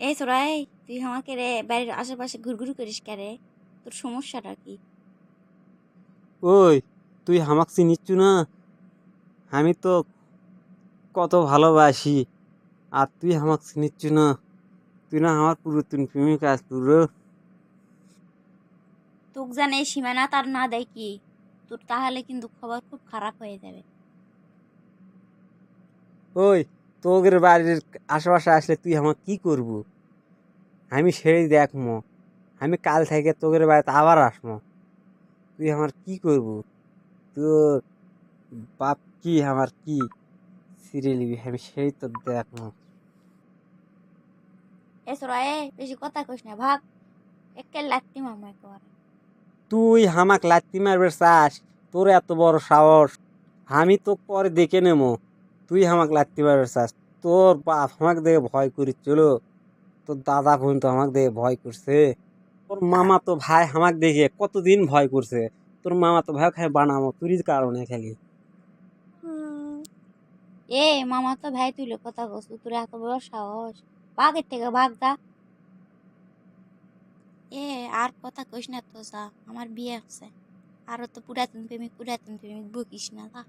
এই তোরাই তুই আমাকে রে বাড়ির আশেপাশে ঘুরঘুর করিস কে তোর সমস্যাটা কি? ওই তুই হামাক চিনিচ্ছু না? আমি তো কত ভালোবাসি আর তুই হামাক চিনিচ্ছু না? তুই না আমার পুরাতন প্রেমিকা পুরো তোক জানে সীমানা তার না দেয় কি? তোর তাহলে কিন্তু খবর খুব খারাপ হয়ে যাবে। ওই তোদের বাড়ির আশেপাশে আসলে তুই আমার কি করব? আমি সেই দেখমো আমি কাল থেকে তোদের বাড়িতে আবার আসব তুই আমার কি করব? তোর বাপ কি আমার কি সিরিয়াল আমি সেই তো দেখমো। এ বেশি কথা কইস না ভাগ। একে লাগতি মামা একেবারে। তুই হামাক লাত্তি মারবে চাস তোর এত বড় সাহস। আমি তো পরে দেখে নেব তুই হামাক লাগতে পারবে চাস তোর বাপ আমাকে দেখে ভয় করেছিল, তোর দাদা বোন তো আমাকে দেখে ভয় করছে, তোর মামা তো ভাই আমাকে দেখে কতদিন ভয় করছে, তোর মামা তো ভাই খাই বানামো তুরির কারণে খালি। এ মামা তো ভাই তুই কথা কস তোর এত বড় সাহস বাঘের থেকে বাঘ যা এ, আর কথা কইস না তো যা, আমার বিয়ে আছে আরও তো পুরাতন প্রেমিক পুরাতন প্রেমিক বকিস না, যা।